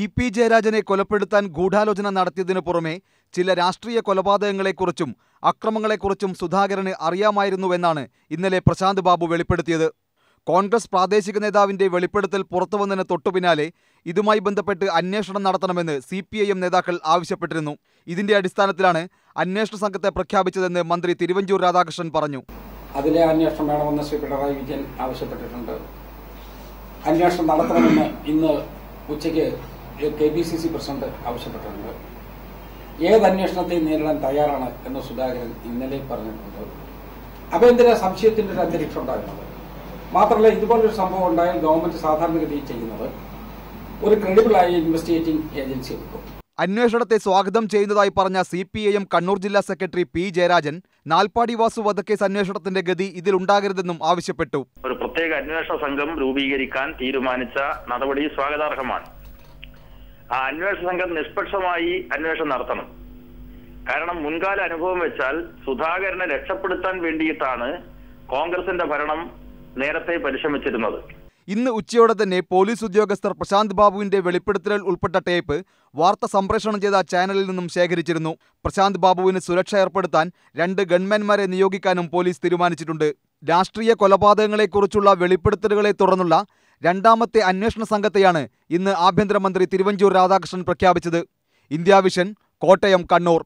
E P ജയരാജനെ കൊലപ്പെടുത്താൻ ഗൂഢാലോചന നടത്തിയതിനു പുറമെ ചില രാഷ്ട്രീയ കൊലപാതകങ്ങളെക്കുറിച്ചും അക്രമങ്ങളെക്കുറിച്ചും സുധാകരന് അറിയാമായിരുന്നുവെന്നാണ് ഇന്നലെ പ്രശാന്ത് ബാബു വെളിപ്പെടുത്തിയത്. കോൺഗ്രസ് പ്രാദേശിക നേതാവിന്റെ വെളിപ്പെടുത്തൽ പുറത്തുവന്നതിന് തൊട്ടുപിന്നാലെ ഇതുമായി ബന്ധപ്പെട്ട് അന്വേഷണം നടത്തണമെന്ന് സി പി ഐ എം നേതാക്കൾ ആവശ്യപ്പെട്ടിരുന്നു. ഇതിന്റെ അടിസ്ഥാനത്തിലാണ് അന്വേഷണ സംഘത്തെ പ്രഖ്യാപിച്ചതെന്ന് മന്ത്രി തിരുവഞ്ചൂർ രാധാകൃഷ്ണൻ പറഞ്ഞു. അതിലെ അന്വേഷണം വേണമെന്ന് ശ്രീ പിണറായി വിജയൻ ആവശ്യപ്പെട്ടിട്ടുണ്ട്. അന്വേഷണം നടത്തണമെന്ന് ഇന്ന് ഉച്ചയ്ക്ക് K P C C president ആവശ്യപ്പെട്ടിട്ടുണ്ട്. ഏത് അന്വേഷണത്തെയും നേരിടാൻ തയ്യാറാണ് എന്ന് സുധാകരൻ ഇന്നലെ പറഞ്ഞിട്ടുണ്ട്. അപ്പൊ എന്തിനാ സംശയത്തിന്റെ ഒരു അന്തരീക്ഷം ഉണ്ടാകുന്നത്? മാത്രമല്ല ഇതുപോലൊരു സംഭവം ഉണ്ടായാൽ ഗവൺമെന്റ് സാധാരണഗതിയിൽ ചെയ്യുന്നത് ഒരു ക്രെഡിബിൾ ആയ ഇൻവെസ്റ്റിഗേറ്റിംഗ് ഏജൻസി എടുക്കും. അന്വേഷണത്തെ സ്വാഗതം ചെയ്യുന്നതായി പറഞ്ഞ C P I M Kannur ജില്ലാ സെക്രട്ടറി പി ജയരാജൻ നാൽപ്പാടി വാസു വധക്കേസ് അന്വേഷണത്തിന്റെ ഗതി ഇതിലുണ്ടാകരുതെന്നും ആവശ്യപ്പെട്ടു. ഒരു പ്രത്യേക അന്വേഷണ സംഘം രൂപീകരിക്കാൻ തീരുമാനിച്ച നടപടി സ്വാഗതാർഹമാണ്. ആ അന്വേഷണ സംഘം നിഷ്പക്ഷമായി അന്വേഷണം നടത്തണം. കാരണം മുൻകാല അനുഭവം വെച്ചാൽ സുധാകരനെ രക്ഷപ്പെടുത്താൻ വേണ്ടിയിട്ടാണ് കോൺഗ്രസിന്റെ ഭരണം നേരത്തെ പരിശ്രമിച്ചിരുന്നത്. ഇന്ന് ഉച്ചയോടെ തന്നെ പോലീസ് ഉദ്യോഗസ്ഥർ പ്രശാന്ത് ബാബുവിന്റെ വെളിപ്പെടുത്തലിൽ ഉൾപ്പെട്ട ടേപ്പ് വാർത്ത സംപ്രേഷണം ചെയ്ത ചാനലിൽ നിന്നും ശേഖരിച്ചിരുന്നു. പ്രശാന്ത് ബാബുവിന് സുരക്ഷ ഏർപ്പെടുത്താൻ രണ്ട് ഗൺമാൻമാരെ നിയോഗിക്കാനും പോലീസ് തീരുമാനിച്ചിട്ടുണ്ട്. രാഷ്ട്രീയ കൊലപാതകങ്ങളെക്കുറിച്ചുള്ള വെളിപ്പെടുത്തലുകളെ തുടർന്നുള്ള രണ്ടാമത്തെ അന്വേഷണ സംഘത്തെയാണ് ഇന്ന് ആഭ്യന്തരമന്ത്രി തിരുവഞ്ചൂർ രാധാകൃഷ്ണൻ പ്രഖ്യാപിച്ചത്. ഇന്ത്യാവിഷൻ കോട്ടയം കണ്ണൂർ.